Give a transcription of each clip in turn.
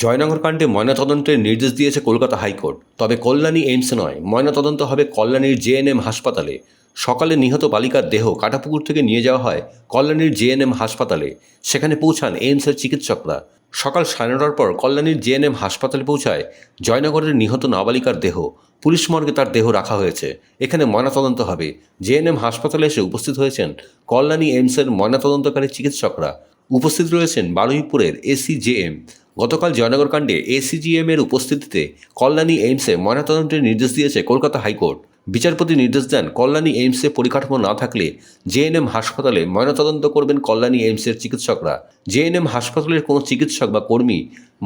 জয়নগর কাণ্ডে ময়নাতদন্তের নির্দেশ দিয়েছে কলকাতা হাইকোর্ট। তবে কল্যাণী এইমসে নয়, ময়নাতদন্ত হবে কল্যাণীর জেএনএম হাসপাতালে। সকালে নিহত বালিকার দেহ কাটাপুকুর থেকে নিয়ে যাওয়া হয় কল্যাণীর জেএনএম হাসপাতালে। সেখানে পৌঁছান এইমসের চিকিৎসকরা। সকাল সাড়ে নটার পর কল্যাণীর জেএনএম হাসপাতালে পৌঁছায় জয়নগরের নিহত নাবালিকার দেহ। পুলিশ মর্গে তার দেহ রাখা হয়েছে। এখানে ময়নাতদন্ত হবে। জেএনএম হাসপাতালে এসে উপস্থিত হয়েছেন কল্যাণী এইমসের ময়নাতদন্তকারী চিকিৎসকরা। উপস্থিত রয়েছেন বারুইপুরের এসিজেএম গতকাল জয়নগর কাণ্ডে এসিজিএম এর উপস্থিতিতে কল্যাণী এইমসে ময়নাতদন্তের নির্দেশ দিয়েছে কলকাতা হাইকোর্ট। বিচারপতি নির্দেশ দেন কল্যাণী এইমসে পরিকাঠামো না থাকলে জেএনএম হাসপাতালে ময়নাতদন্ত করবেন কল্যাণী এইমসের চিকিৎসকরা। জেএনএম হাসপাতালের কোনো চিকিৎসক বা কর্মী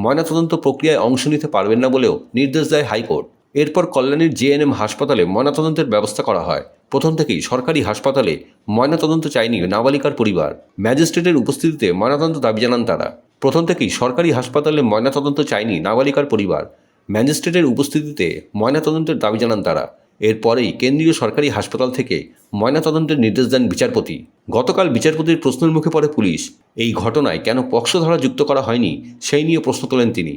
ময়নাতদন্ত প্রক্রিয়ায় অংশ নিতে পারবেন না বলেও নির্দেশ দেয় হাইকোর্ট। এরপর কল্যাণীর জেএনএম হাসপাতালে ময়নাতদন্তের ব্যবস্থা করা হয়। প্রথম থেকেই সরকারি হাসপাতালে ময়নাতদন্ত চায়নি নাবালিকার পরিবার। ম্যাজিস্ট্রেটের উপস্থিতিতে ময়নাতদন্ত দাবি জানান তারা। প্রথম থেকেই সরকারি হাসপাতালে ময়নাতদন্ত চায়নি নাবালিকার পরিবার। ম্যাজিস্ট্রেটের উপস্থিতিতে ময়নাতদন্তের দাবি জানান তারা। এরপরেই কেন্দ্রীয় সরকারি হাসপাতাল থেকে ময়নাতদন্তের নির্দেশ দেন বিচারপতি। গতকাল বিচারপতির প্রশ্নের মুখে পড়ে পুলিশ। এই ঘটনায় কেন পক্ষধারা যুক্ত করা হয়নি সেই নিয়ে প্রশ্ন তোলেন তিনি।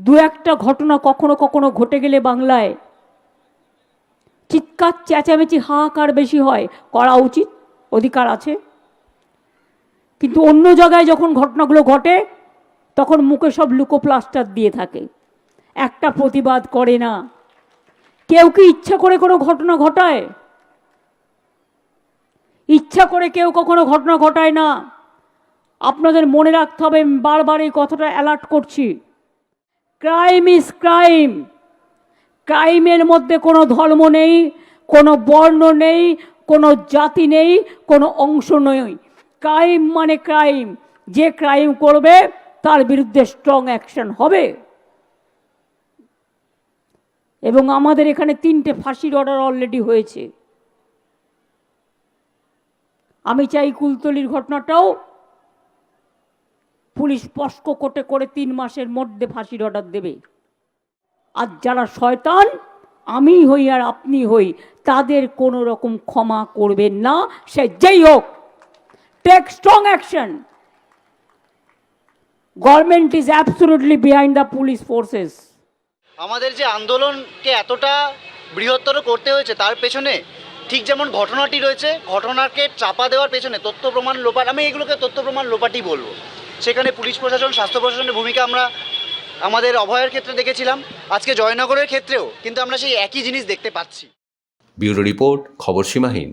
দু একটা ঘটনা কখনো কখনো ঘটে গেলে বাংলায় চিৎকার, চেঁচামেচি, হাহাকার বেশি হয়। করা উচিত, অধিকার আছে। কিন্তু অন্য জায়গায় যখন ঘটনাগুলো ঘটে, তখন মুখে সব লুকোপ্লাস্টার দিয়ে থাকে। একটা প্রতিবাদ করে না। কেউ কি ইচ্ছা করে কোনো ঘটনা ঘটায়? ইচ্ছা করে কেউ কখনো ঘটনা ঘটায় না। আপনাদের মনে রাখতে হবে বারবার এই কথাটা অ্যালার্ট করছি। ক্রাইম ইজ ক্রাইম ক্রাইমের মধ্যে কোনো ধর্ম নেই, কোনো বর্ণ নেই, কোনো জাতি নেই, কোনো অংশ নেই ক্রাইম মানে ক্রাইম যে ক্রাইম করবে, তার বিরুদ্ধে স্ট্রং অ্যাকশন হবে। এবং আমাদের এখানে তিনটে ফাঁসির অর্ডার অলরেডি হয়েছে। আমি চাই কুলতলির ঘটনাটাও পুলিশ পস্ক কোটে করে তিন মাসের মধ্যে ফাঁসির অর্ডার দেবে। আর যারা শয়তান আমি হই আর আপনি হই, তাদের কোনো রকম ক্ষমা করবেন না। সে যেই হোক take strong action government is absolutely behind the police forces আমাদের যে আন্দোলনকে এতটা বৃহত্তর করতে হয়েছে তার পেছনে ঠিক যেমন ঘটনাটি রয়েছে ঘটনাকে চাপা দেওয়ার পেছনে তথ্য প্রমাণ লোপাট আমি এগুলোকে তথ্য প্রমাণ লোপাটি বলব। সেখানে পুলিশ প্রশাসন স্বাস্থ্য প্রশাসনের ভূমিকা আমরা আমাদের অভয়ের ক্ষেত্রে দেখেছিলাম আজকে জয়নগরের ক্ষেত্রেও কিন্তু আমরা সেই একই জিনিস দেখতে পাচ্ছি। ব্যুরো রিপোর্ট খবর সীমাহীন।